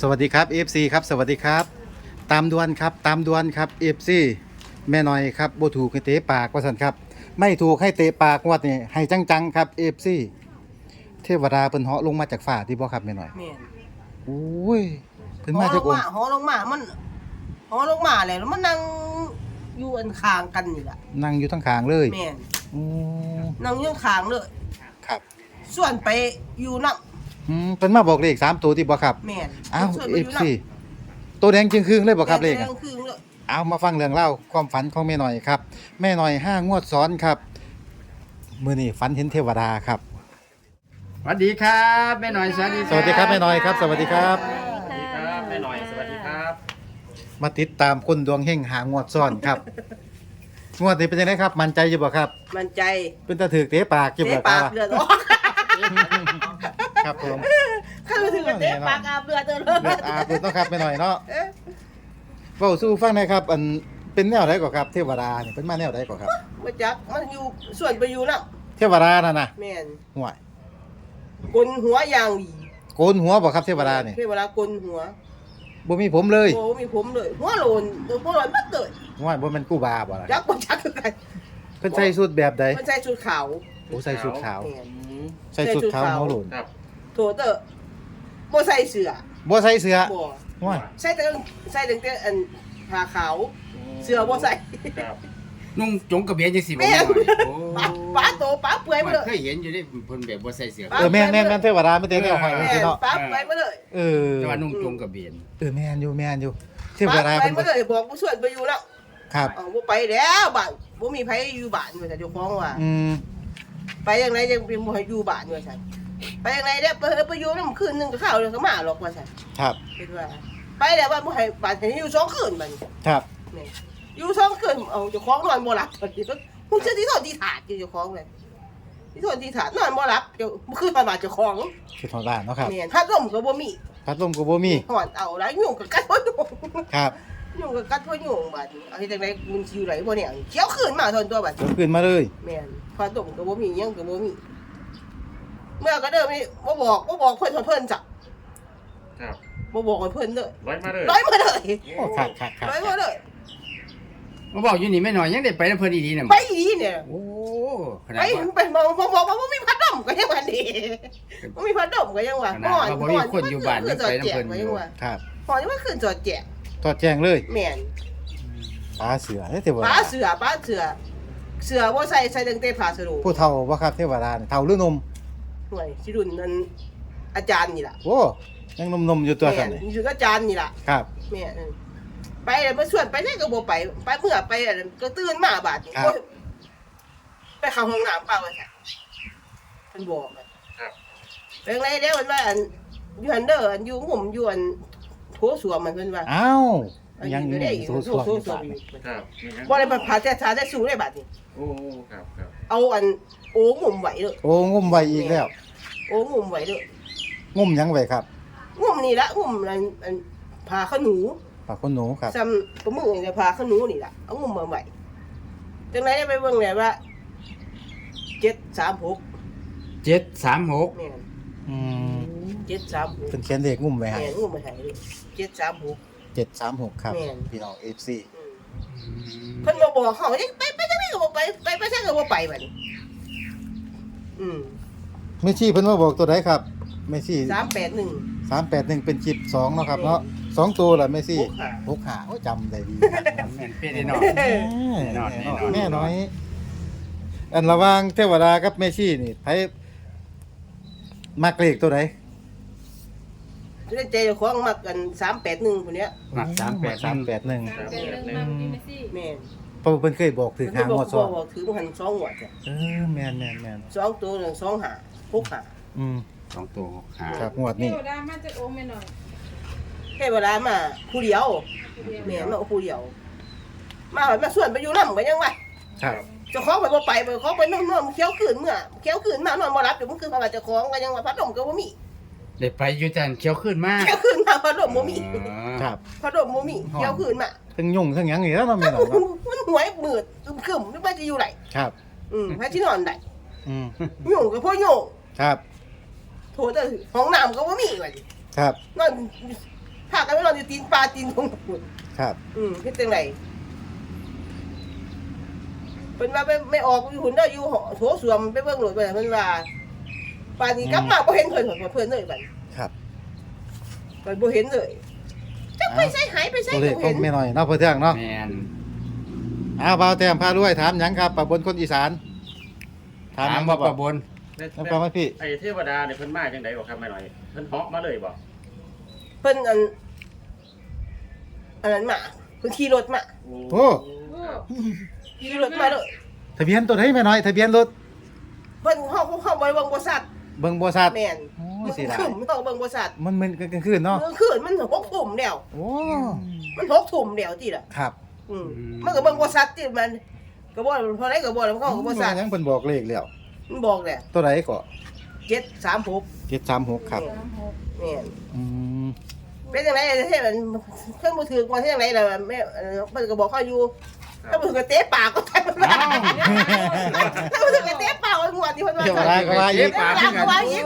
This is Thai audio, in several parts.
สวัสดีครับ FC ครับสวัสดีครับ ตามดวนครับตามดวนครับ FC แม่หน่อยครับบ่ถูกให้เตะปากว่าซั่นครับ ไม่ถูกให้เตะปากงวดนี่ให้จังๆครับ FC เทวดาเพิ่นเหาะลงมาจากฟ้าที่บ่ครับแม่หน่อยแม่นโอ้ยเพิ่นหมาอลจากงองมาค์หอลงมา มันหอลงมาแล้วมันนั่งอยู่อันข้างกันนี่ล่ะนั่งอยู่ทั้งข้างเลยแม่นอืมนั่งอยู่ข้างเลยครับ ส่วนไปอยู่นํ อืมเพิ่นมาบอกเลขสามตัวที่บ่ครับแม่นอ้าวส่วนไปอยู่ FC ตัวแดงจึงครึ่งเลยบ่ครับเลขแม่อะนแดงครึ่งเลยเอามาฟังเรื่องเล่าความฝันของแม่หน่อยครับ แม่หน่อยห้างวดซ้อนครับ มื้อนี้ฝันเห็นเทวดาครับ สวัสดีครับแม่หน่อยสวัสดีสวัสดีครับแม่หน่อยครับ สวัสดีครับ สวัสดีครับแม่หน่อยสวัสดีครับมาติดตามคนดวงเฮงหางวดซ้อนครับ งวดนี้เป็นยังไงครับ มั่นใจอยู่บ่ครับ มันใจเป็นตาถือเตะปากอยู่เตะบ่คปารักบเลือดออก ครับผมข้าไปถึงกับเตะปากอาบเลือดเด้อเลือดอาบอยู่เนาะครับแม่หน่อยเนาะเว้าสู้ฟังหน่อยครับ อันเป็นแนวใดก่อครับ เทวดานี่เป็นมาแนวใดก่อครับ มาจักมันอยู่ส่วนไปอยู่นํเทวดานั่นน่ะแม่นห่วยกลนหัวอย่างดีโกนหัวบ่ครับเทวดานี่เทวดากลนหัวบ่มีผมเลยโอ้มีผมเลยหัวโลนหัวโลนมัดเลยห่วยบ่แม่นกูบาบ่ล่ะจักบ่จักคือกันเพิ่นใส่ชุดแบบใดมันใส่ชุดขาวโอ้ใส่ชุดขาว แม่นใส่ชุดขาวใส่ชุดขาวเฮาโหลนครับ โถเตอร์บ่ใส่เสื้อบ่ใส่เสื้อบ่ห่วยใส่แต่ใส่แต่แต่อันผ้าขาว เสื้อบ่ใส่ครับนุ่งจงกระเบียนจังสิบ่แม่แม่นหน่อยโอ้ป้าป้าโตป้าเปื่อยมามันเลยเคยเห็นอยู่ได้เพิ่นแบบบ่ใส่เสื้อปั๊บเออแม่นแม่นแม่นเทวดาไม่ได้แนวหอยแม่จังซี่เนาะป้าเปื่อยมาเลยเออแต่ว่านุ่งจงกระเบียนเออแม่นอยู่แม่นอยู่เทวป้าดาเปื่อยเพิ่นมาเลยบอกผู้ช่วยไปอยู่แล้วครับเอาบ่ไปแล้วบ้านบ่มีไผอยู่บ้านว่าแต่เจ้าของว่าอืมไปยังไงยังเป็นบ่ให้อยู่บ้านว่าซั่น ไปยังไงเด้อไปไปอยู่นำคืนนึงก็เข้าเดี๋ยวก็มาหรอกว่าซั่นครับ คิดว่า ไปแล้วบ้านบ่ให้บ้านให้อยู่สองคืนบัดนี้ครับนี่อยู่สองคืนเอาเจ้าของนอนบ่หลับตอนนี้ก็ฮู้จักที่ถอดที่ถาดอยู่เจ้าของเลยที่ถอดที่ถาดนอนบ่หลับเจ้าคืนมาบาดเจ้าของคือทางด้านเนาะครับแม่นพัดลมก็บ่มีพัดลมก็บ่มีหอนเอาแล้วยุ่งกับกัดพ่อยุ่งครับยุ่งกับกัดพ่อยุ่งบัดนี้เอาที่จังไดกูสิอยู่ไหนบ่เนี่ยเขียวขึ้นมาทนตัวบัดเดี๋ยวขึ้นมาเลยแม่นพัดลมก็บ่มีหยังก็บ่มี เมื่อก็เดิมนี่บ่บอกบ่บอกเพิ่นเพิ่นจ้ะครับบ่บอกให้เพิ่นเลยร้อยมาเลยร้อยมาเลยโอ้ครับครับครับร้อยมาเลยมาบอกอยู่นี่แม่หน่อยยังได้ไปนำเพิ่นอีๆน่ะไปดีเนี่ยโอ้ขไปนาดว่าไปบอกบอกบอกว่าบ่มีพัดลมก็ยังว่าดีบ่มีพัดลมก็ยังว่าขนาดว่าบ่มีคนอยู่บ้านยังไปน้ำเพิ่นอยู่ครับหอนยังว่าขึ้นจอดแจกทอดแจ้งเลยแม่นปลาเสือเด้อเทวป้าดาเสือป้าเสือ เสือบ่ใส่ใส่ตั้งแต่ผ้าสรุปผู้เฒ่าบ่ครับเทวดานี่เฒ่าหรือหนม หน่วยสิรุ่นนั้นอาจารย์นี่ล่ะโอ้ยังหนมๆอยู่ตัวแม่ซั่นนนี่อยู่กับอาจารย์นี่ล่ะครับ แม่นไปแล้วมาส่วนไปได้ก็บ่ไป ไปเมื่อไปอันนั้นก็ตื่นมาบาดนี้โอ๊ยไปเข้าห้องน้ำเปล่าว่าซั่นเพิ่นบอกอะครับ เป็นไรแล้วมันว่าอันอยู่หันเด้ออันอยู่หุ่มอยู่อันโถสวมมันเพิ่นว่าอ้าวยังออยู่ยู่ได้นี่อยู่โซโถซัวสวมนี่อยู่ครับบ่ได้มาพาแต่ชาได้สู้ได้บาดนี้ โอ้ครับครับเอาอันโอ้งุ่มไหวเลยโอ้งุ่มไว้อีกแล้ว โอ้งุ่มไหวเลยงุ่มหยังไว้ครับงุ่มนี่ละงุ่มอันอันพาขาวหนูปากคนหนูครับซ้ำประมือเนี่ยพาขาวหนูนี่ละเอางุ่มมาไหวจังไรได้ไปเบิ่งเลยว่าเจ็ดสามหก736แม่นอืมเจ็ดสามหกเพิ่นเขียนเลขงุ่มไว้ให้แม่นงุ่มมาให้เลยเจ็ดสามหก736ครับ แม่น พี่น้อง FC อืมเพิ่นมาบอกเขาเนี่ยไปไปจังไรก็บอกไปไปไปจังก็บอกไปบัดนี้อืม แม่ชีเพิ่นมาบอกตัวใดครับแม่ชีสามแปดหนึ่ง381เป็นจิบ2เนาะครับเนาะสองตัวล่ะแม่ชีหกห้าหกหาโอ้จำได้ดีแม่นเป๊ะแน่นอนแน่แน่นอนแน่นอนแน่น้อย อันระหว่างเทวดากับแม่ชีนี่ไผมักเลขตัวใดจะได้ใจเจ้าของมักกันสามแปดหนึ่งคนเนี้ยมัก38สามแปดหนึ่งครับเป็นเดือนเรื่องหนึ่งมากพี่เมซี่แม่นเพราะว่าเพิ่นเคยบอกถือหางงวดซ้อนบอกถือมันหันสองหัวจ้ะเออแม่นแม่นแม่นสองตัวหนึ่งสองหา หกหาอืมสองตัวหาครับงวดเทนี้วดามาจากองค์แม่หน่อยเทวดามาผู้เดียวผู้เดียวแม่นมาผู้เดียว มาแบบมาส่วนไปอยู่น้ำกันยังไงครับเจ้าของไปบ่ไปไปเขาไปนอนนอนเคี้ยวขืนเมื่อเคี้ยวขืนมานอนบ่รับอยู่มันคือพระเจ้าของกันยังว่าพัดลมก็บ่มีได้ไปอยู่จันเขียวขึ้นมาเคี้ยวขืนมาพัดลมบ่มีครับพัดลมบ่มีเคี้ยวขืนมาทั้งยุ่งทั้งหยังนี่แล้วเนาะแม่นเนาะมันหวยมืดอึมครึมไม่ว่าจะอยู่ไหนครับ อืมพระที่นอนไหนอืมยุ่งกับพ่อยุ่ง ครับ โถแต่ห้องน้ำก็บ่มีว่าดิครับ นอนพากันไปนอนอยู่ตีนปลาตีนทงปุ่นครับ อืมเฮ็ดจังไดเพิ่นว่าไม่ไม่ออกอยู่หุ่นเด้ออยู่หอโถสวมไปเบิ่งโหลดไปเพิ่นว่าป่านนี้กลับมาบ่เห็นเพิ่นเพิ่นเพิ่นเลยบัดครับเพิ่นบ่เห็นเลยจักไปใส่หายไปใส่ตัวเลขบ่ขอเห็งนแม่น้อยเนาะเพื่อเทืองเนาะแมนอ้าวบ่าวแต้มพาด้วยถามหยังครับปะบนคนอีสานถามหยังว่าบ่ประบน น้ำปลาไหมพี่ ไอ้เทวดาเนี่ยเพิ่นมาจังไดบ่ครับแม่หน่อยเพิ่นเหาะมาเลยบ่เพิ่นอันอันนั้นมาเพิ่นขี่รถมาโอ้ ครับขี่รถมาเลยทะเบียนตัวไหนแม่น้อย ทะเบียนรถเพิ่นเฮาเฮาบ่ได้เบิ่งบ่ชัดเบิ่งบ่ชัดแม่นโอ้มันเสียดายขึ้นมันต้องเบิ่งบ่ชัดมันมึนกลางคืนเนาะมื้อคืนมัน6ทุ่มแล้ว โอ้มัน6ทุ่มแล้วติล่ะครับอืมมันก็เบิ่งบ่ชัดติมันก็บ่เท่าไหร่ก็บ่แล้วมันก็บ่ชัดยังเพิ่นบอกเลขแล้ว มันบอกแหละตัวไหนก็736 736ครับแม่นอืมเป็นจังได๋เฮ็ดมันเครื่องบ่ถือว่าจังได๋ล่ะแม่เอ่อมันก็บอกเขาอยู่ถ้าบ่ถือก็เตะปากก็ได้ถ้าบ่ถือก็เตะปากก็งวดนี่เพิ่นว่าเทวดาก็ว่าอีกเทวดาก็ว่าอีก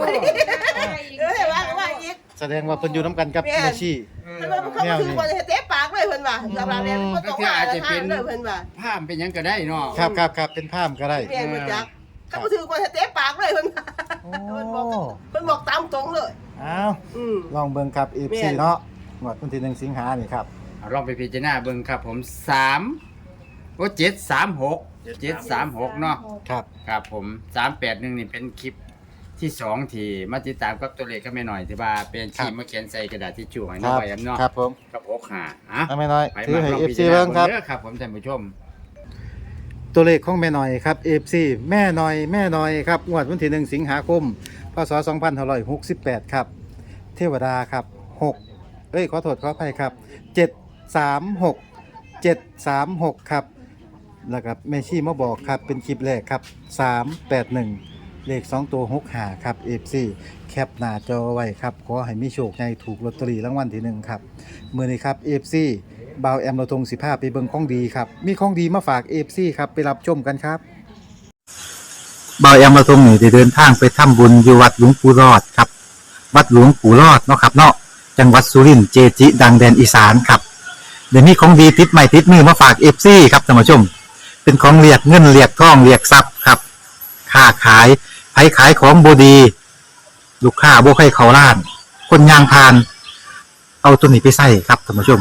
เออเทวดาก็ว่าอีกแสดงว่าเพิ่นอยู่นํกันกับแม่นแม่ชีถ้ามันเขาบ่ถือว่าจะเตะปากเลยเพิ่นว่าสำหรับแล้วมันต้องว่าทางเลยเพิ่นว่าภาพเป็นหยังก็ได้เนาะครับครับครับเป็นภาพก็ได้แม่นบ่จัก ถ้าบ่ถือว่าจะเตะปากเลยเพิ่นว่าโอ้เพิ่นบอกเพิ่นบอกตามตรงเลย อ้าวอืม ลองเบิ่งครับ FC แม่นเนาะงวดวันที่1สิงหานี่ครับ เอาลองไปพิจารณาเบิ่งครับผมสามโอ้เจ็ดสามหกเจ็ดสามหกเนาะครับ ครับผมสามแปดหนึ่งนี่เป็นคลิปที่สองที่มาติดตามกับตัวเลขก็ไม่หน่อยที่ว่าเป็นชีมาเขียนใส่กระดาษทิชชู่ให้คน้อรังบไว้ครับเนาะครับผมกับหกหาอะเอาแม่น้อย ไปถือมาให้ ลอง FC พิจารเบิ่ณางครับ เด้อครับผมท่านผู้ชม ตัวเลขของแม่หน้อยครับ FC แม่หน้อยแม่หน้อยครับงวดวันที่1สิงหาคมพศ2568 ครับ เทวดาครับ 6 เอ้ย ขอโทษขออภัยครับ 736 736 ครับ แล้วก็แม่ชีมาบอกครับ เป็นคลิปแรกครับ 381 เลข 2 ตัว6หาครับ FC แคปหน้าจอไว้ครับ ขอให้มีโชคในถูกลอตเตอรี่รางวัลที่ 1 ครับ มือนี้ครับ FC บ่าวแอมเราทง15ไปเบิ่งของดีครับ มีของดีมาฝาก FC ครับไปรับชมกันครับบายอมาทงนี่ได้เดินทางไปทำบุญอยู่วัดหลวงปู่รอดครับ วัดหลวงปู่รอดเนาะครับเนาะจังหวัดสุรินทร์เจจิ ดังแดนอีสานครับเดี๋ยวนี้ของดีติดใหม่ติดมือมาฝากเอฟซีครับท่านผู้ชม เป็นของเรียกเงินเรียกทองเรียกทรัพย์ครับค้าขายไผขายของบดี ลูกค้าบ่ให้เขาล้าน คนยางพาน เอาตัวนี้ไปใส่ครับท่านผู้ชม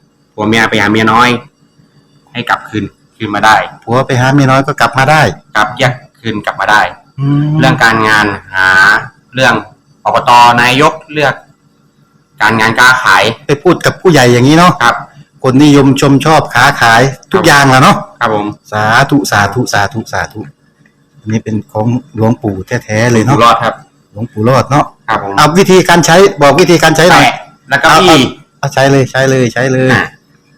ผัวเมียไปหาเมียน้อย ให้กลับคืนคืนมาได้ผัวไปหาเมียน้อยก็กลับมาได้กลับแยกคืนกลับมาได้แล้เรื่วองการงานหาเรื่องอบตนายกเลือก การงานการขายไปพูดกับผู้ใหญ่อย่างนี้เนาะครับ คนนิยมชมชอบค้าขายทุกอย่างแหล้วเนาะครับผมสาธุสาธุสาธุสาธุอันนี้เป็นของหลวงปู่แท้ๆเลยอยู่เนาะรอดครับ หลวงปู่รอดเนาะครับผมเอาวิธีการใช้บอกวิธีการใช้หน่อยแตะแล้วก็บี้เอาใช้เลยใช้เลยใช้เลยอะ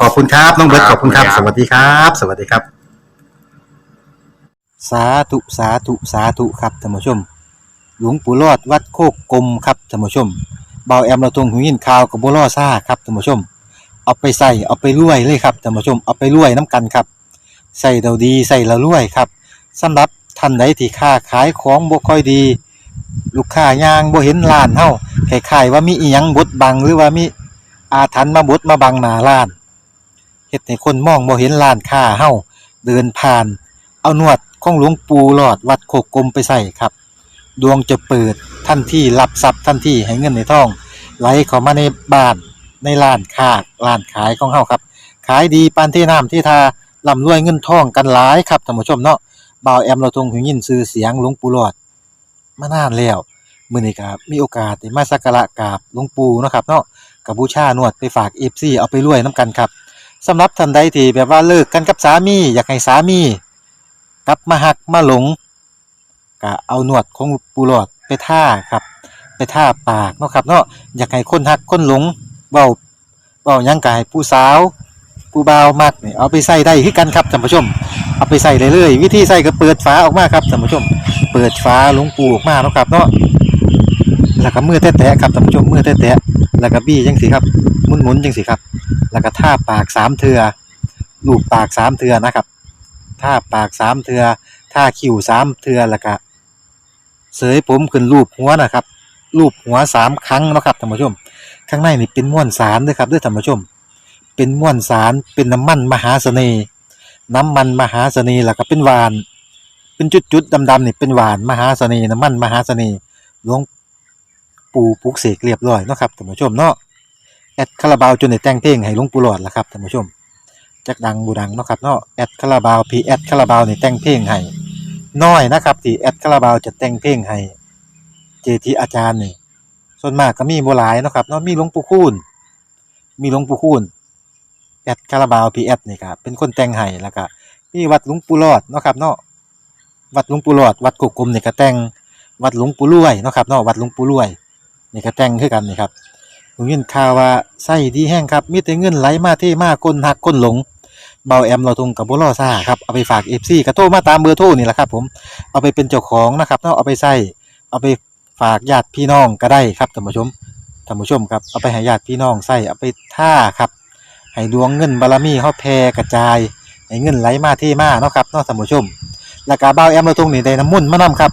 ขอบคุณครับ น้องเบิร์ตคขรับอบคุณครับขอบสคุณครับวัสดีครับ สวัสดีครับ สาธุสาธุสาธุครับท่านผู้ชม หลวงปู่รอดวัดโคกกลมครับท่านผู้ชมเบาแอมเราตรงหูยินข่าวกับบัวล่อซ่าครับท่านผู้ชมไปเอาไปใส่เอาไปรวยเลยครับท่านผู้ชมเอาไปรวยน้ำกันครับใส่เราดีใส่เรารวยครับสำหรับท่านใดที่ค้าขายของบ่ค่อยดี ลูกค้ายางบ่เห็นร้านเฮาคล้ายๆว่ามีอีหยังบดบังหรือว่ามี อาถรรพ์มาบดมาบังหน้าร้านเฮ็ดให้คนมองบ่เห็นร้านค้าเฮาเดินผ่าน เอานวดของหลวงปู่หลอดวัดโคกกลมไปใส่ครับ ดวงจะเปิดทันทีรับทรัพย์ทันทีให้เงินในท้อง ไหลเข้ามาในบ้านในร้านค้าร้านขายของเฮาครับ ขายดีปานที่น้ำที่ทาร่ำรวยเงินทองกันหลายครับท่านผู้ชมเนาะบ่าวแอมเราทรงหูยินชื่อเสียงหลวงปู่หลอดมานานแล้วมื้อนี้ก็มีโอกาสได้มาสักการะกราบหลวงปู่เนาะครับเนาะ กับบูชานวดไปฝาก FC เอาไปรวยนํกันครับสำหรับท่านใดที่แบบว่าเลิกกันกับสามีอยากให้สามี กลับมาหักมาหลงก็เอาหนวดของปูหลอดไปท่าครับ ไปท่าปากเนาะครับเนาะอยากให้คนหักคนหลงเบาเบายังกายผู้สาวผู้บ่าวมักนี่เอาไปใส่ได้คือกันครับท่านผู้ชม เอาไปใส่เลยเลยวิธีใส่ก็เปิดฝาออกมาครับท่านผู้ชม เปิดฝาหลวงปูออกมาเนาะครับเนาะ แล้วก็มือแตะๆครับท่านผู้ชมมือแตะๆแล้วก็บี้จังสิครับหมุนๆจังสิครับ แล้วก็ท่าปากสามเทือลูบปากสามเทือนะครับท่าปากสามเทือท่าคิ้วสามเทือแล้วก็เสยผมขึ้นรูปหัวนะครับรูปหัวสามครั้งนะครับท่านผู้ชม ข้างในนี่เป็นม้วนสารด้วยครับด้วยท่านผู้ชม เป็นม้วนสารเป็นน้ำมันมหาเสน่ห์น้ำมันมหาเสน่ห์แล้วก็เป็นหวาน เป็นจุดๆดำๆนี่เป็นหวานมหาเสน่ห์น้ำมันมหาเสน่ห์หลวง ปูปลุกเสกเรียบร้อยเนาะครับท่านผู้ชมเนาะแอดคาราบาวจนได้แต่งเพลงให้หลวงปู่หลอดละครับท่านผู้ชมจักดังบูดังเนาะครับเนาะแอดคาราบาวพีแอดคาราบาวนี่แต่งเพลงให้น้อยนะครับที่แอดคาราบาวจะแต่งเพลงให้เจทีอาจารย์นี่ส่วนมากก็มีบ่หลายเนาะครับเนาะมีหลวงปู่คูณมีหลวงปู่คูณแอดคาราบาวพีแอดนี่ครับเป็นคนแต่งให้แล้วก็มีวัดหลวงปู่รอดเนาะครับเนาะวัดหลวงปู่รอดวัดกุกกลมนี่ก็แต่งวัดหลวงปู่รวยเนาะครับเนาะวัดหลวงปู่รวย นี่ก็แต่งคือกันนี่ครับผมยินข่าวว่าไส้ดีแห้งครับมีแต่เงินไหลมาเทมาคนหักคนหลงเบาแอมเราทุงกับบุรอซ่าครับเอาไปฝากเอฟซีกระโทรมาตามเบอร์โทรนี่แหละครับ ผมเอาไปเป็นเจ้าของนะครับเนาะเอาไปใส่เอาไปฝากญาติพี่น้องก็ได้ครับท่านผู้ชมท่านผู้ชมครับเอาไปให้ญาติพี่น้องใส่เอาไปท่าครับให้ดวงเงินบารมีเฮาแผ่กระจายให้เงินไหลมาเทมาเนาะครับเนาะท่านผู้ชมแล้วก็เบาแอมเราทุงนี่ได้น้ำมุ่นมานํครับ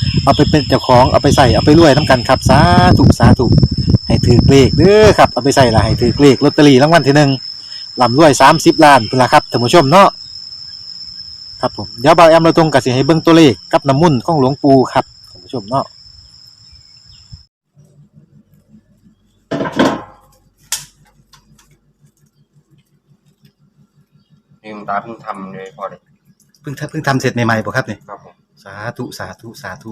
เอาไปเป็นเจ้าของเอาไปใส่เอาไปรวยนํกันครับสาธุสาธุให้ถือเลขเด้อครับเอาไปใส่ละให้ถือเลขลอตเตอรี่รางวัลที่หนึ่งลำรวย30ล้านพุ่นล่ะครับท่านผู้ชมเนาะครับผมเดี๋ยวเบาแอมเราตรงกับสิให้เบิ่งตัวเลขกับน้ำมุ่นต์ของหลวงปู่ครับท่านผู้ชมเนาะลืมตาเพิ่งทำเลยพอเลยเพิ่งเพิ่งทำเสร็จใหม่ๆบ่ครับนี่ครับผม สาธุสาธุสาธุ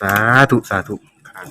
สาธุสาธุครับ